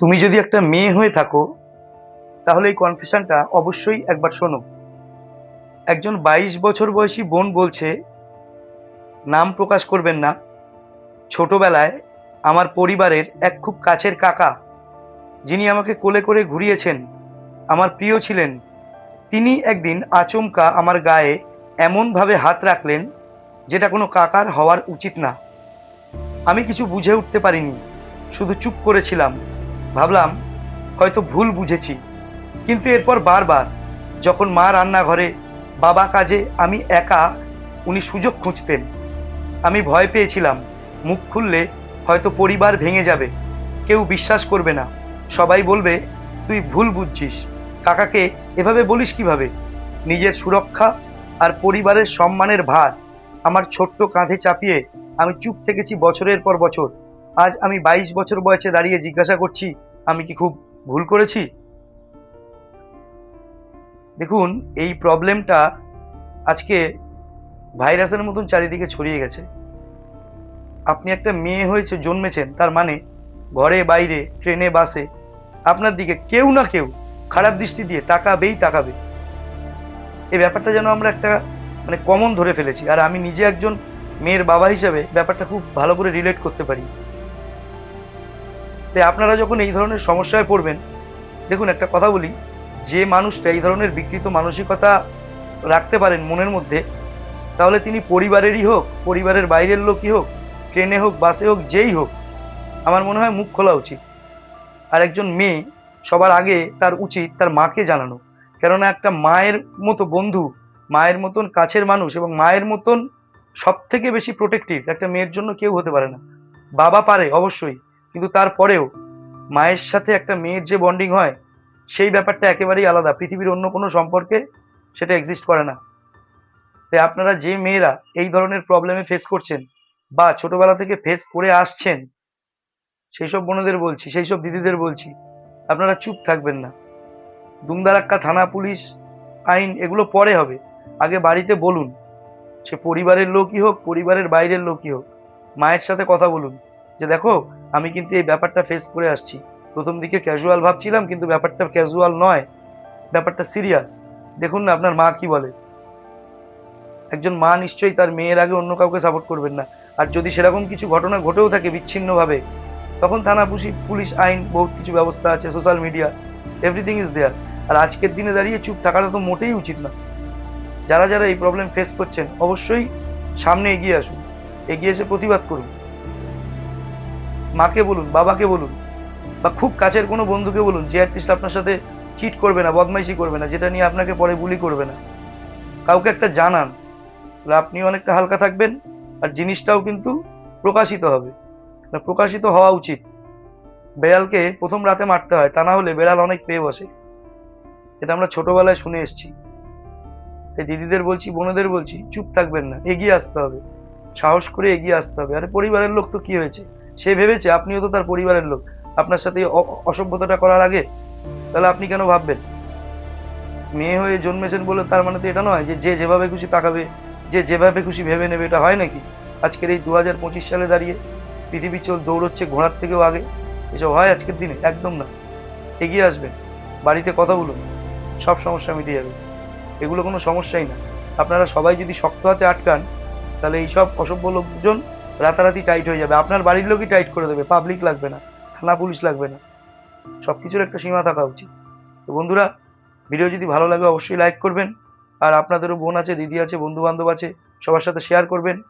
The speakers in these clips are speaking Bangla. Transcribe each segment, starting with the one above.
তুমি যদি একটা মেয়ে হয়ে থাকো, তাহলে এই কনফেশনটা অবশ্যই একবার শোনো। একজন বাইশ বছর বয়সী বোন বলছে, নাম প্রকাশ করবেন না। ছোটবেলায় আমার পরিবারের এক খুব কাছের কাকা, যিনি আমাকে কোলে করে ঘুরিয়েছেন, আমার প্রিয় ছিলেন। তিনি একদিন আচমকা আমার গায়ে এমনভাবে হাত রাখলেন, যেটা কোনো কাকার হওয়ার উচিত না। আমি কিছু বুঝে উঠতে পারিনি, শুধু চুপ করেছিলাম। ভাবলাম, হয়তো ভুল বুঝেছি, কিন্তু এরপর বারবার যখন মা রান্নাঘরে, বাবা কাজে আমি একা, উনি সুযোগ খুঁজতেন। আমি ভয় পেয়েছিলাম, মুখ খুললে হয়তো পরিবার ভেঙে যাবে, কেউ বিশ্বাস করবে না। সবাই বলবে, তুই ভুল বুঝছিস। কাকাকে এভাবে বলিস কীভাবে? নিজের সুরক্ষা আর পরিবারের সম্মানের ভার আমার ছোট্ট কাঁধে চাপিয়ে আমি চুপ থেকেছি বছরের পর বছর। আজ আমি বাইশ বছর বয়সে দাঁড়িয়ে জিজ্ঞাসা করছি, আমি কি খুব ভুল করেছি? দেখুন, এই প্রবলেমটা আজকে ভাইরাসের মতন চারিদিকে ছড়িয়ে গেছে। আপনি একটা মেয়ে হয়েছে, জন্মেছেন, তার মানে ঘরে, বাইরে, ট্রেনে, বাসে, আপনার দিকে কেউ না কেউ খারাপ দৃষ্টি দিয়ে তাকাবেই তাকাবে। এই ব্যাপারটা যেন আমরা একটা মানে কমন ধরে ফেলেছি। আর আমি নিজে একজন মেয়ের বাবা হিসেবে ব্যাপারটা খুব ভালো করে রিলেট করতে পারি। তাই আপনারা যখন এই ধরনের সমস্যায় পড়বেন, দেখুন একটা কথা বলি, যে মানুষটা এই ধরনের বিকৃত মানসিকতা রাখতে পারেন মনের মধ্যে, তাহলে তিনি পরিবারেরই হোক, পরিবারের বাইরের লোকই হোক, ট্রেনে হোক, বাসে হোক, যেই হোক, আমার মনে হয় মুখ খোলা উচিত। আর একজন মেয়ে সবার আগে তার উচিত তার মাকে জানানো। কেননা একটা মায়ের মতো বন্ধু, মায়ের মতন কাছের মানুষ এবং মায়ের মতন সব থেকে বেশি প্রোটেক্টিভ একটা মেয়ের জন্য কেউ হতে পারে না। বাবা পারে, অবশ্যই। কিন্তু তারপরেও মায়ের সাথে একটা মেয়ের যে বন্ডিং হয়, সেই ব্যাপারটা একেবারেই আলাদা। পৃথিবীর অন্য কোনো সম্পর্কে সেটা এক্সিস্ট করে না। তাই আপনারা যে মেয়েরা এই ধরনের প্রবলেমে ফেস করছেন বা ছোটবেলা থেকে ফেস করে আসছেন সেই সব বোনদের বলছি সেই সব দিদিদের বলছি, আপনারা চুপ থাকবেন না। দুমদারাক্কা থানা পুলিশ আইন এগুলো পরে হবে। আগে বাড়িতে বলুন, সে পরিবারের লোকই হোক, পরিবারের বাইরের লোকই হোক, মায়ের সাথে কথা বলুন। যে দেখো আমি কিন্তু এই ব্যাপারটা ফেস করে আসছি। প্রথম দিকে ক্যাজুয়াল ভাবছিলাম, কিন্তু ব্যাপারটা ক্যাজুয়াল নয়। ব্যাপারটা সিরিয়াস দেখুন না, আপনার মা কি বলে? একজন মা নিশ্চয়ই তার মেয়ের আগে অন্য কাউকে সাপোর্ট করবেন না। আর যদি সেরকম কিছু ঘটনা ঘটেও থাকে বিচ্ছিন্নভাবে, তখন থানা পুলিশ, আইন, বহুত কিছু ব্যবস্থা আছে social media everything is there আর আজকের দিনে দাঁড়িয়ে চুপ থাকাটা তো মোটেই উচিত না। যারা যারা এই প্রবলেম ফেস করছেন, অবশ্যই সামনে এগিয়ে আসুন। এগিয়ে এসে প্রতিবাদ করুন। মাকে বলুন, বাবাকে বলুন, বা খুব কাছের কোনো বন্ধুকে বলুন, যে অ্যাটলিস্ট আপনার সাথে চিট করবে না, বদমাইশি করবে না, যেটা নিয়ে আপনাকে পরে বুলি করবে না। কাউকে একটা জানান, তাহলে আপনিও অনেকটা হালকা থাকবেন, আর জিনিসটাও কিন্তু প্রকাশিত হবে। প্রকাশিত হওয়া উচিত। বেড়ালকে প্রথম রাতে মারতে হয়, তা না হলে বেড়াল অনেক পেয়ে বসে। এটা আমরা ছোটোবেলায় শুনে এসছি। তাই দিদিদের বলছি, বোনেদের বলছি, চুপ থাকবেন না, এগিয়ে আসতে হবে। সাহস করে এগিয়ে আসতে হবে। আরে, পরিবারের লোক তো কী হয়েছে? সে ভেবেছে আপনিও তো তার পরিবারের লোক। আপনার সাথে অসভ্যতাটা করার আগে? তাহলে আপনি কেন ভাববেন? মেয়ে হয়ে জন্মেছেন বলে তার মানে তো এটা নয় যে যে যেভাবে খুশি তাকাবে, যে যেভাবে খুশি ভেবে নেবে এটা হয় নাকি? আজকের এই দু হাজার পঁচিশ সালে দাঁড়িয়ে পৃথিবী চল দৌড়চ্ছে ঘোড়ার থেকেও আগে? এসব হয় আজকের দিনে? একদম না। এগিয়ে আসবেন। বাড়িতে কথা বলুন। সব সমস্যা মিটে যাবে। এগুলো কোনো সমস্যাই না। আপনারা সবাই যদি শক্ত হাতে আটকান, তাহলে এইসব অসভ্য লোকজন রাতারাতি টাইট হয়ে যাবে। আপনার বাড়ির লোকই টাইট করে দেবে। পাবলিক লাগবে না। থানা পুলিশ লাগবে না। সব কিছুর একটা সীমা থাকা উচিত। তো বন্ধুরা ভিডিও যদি ভালো লাগে অবশ্যই লাইক করবেন। আর আপনাদেরও বোন আছে, দিদি আছে বন্ধু বান্ধব আছে, সবার সাথে শেয়ার করবেন।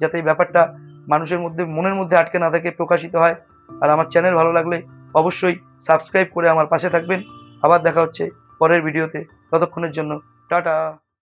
যাতে এই ব্যাপারটা মানুষের মধ্যে, মনের মধ্যে আটকে না থাকে, প্রকাশিত হয়। আর আমার চ্যানেল ভালো লাগলে অবশ্যই সাবস্ক্রাইব করে আমার পাশে থাকবেন। আবার দেখা হচ্ছে পরের ভিডিওতে ততক্ষণের জন্য টাটা।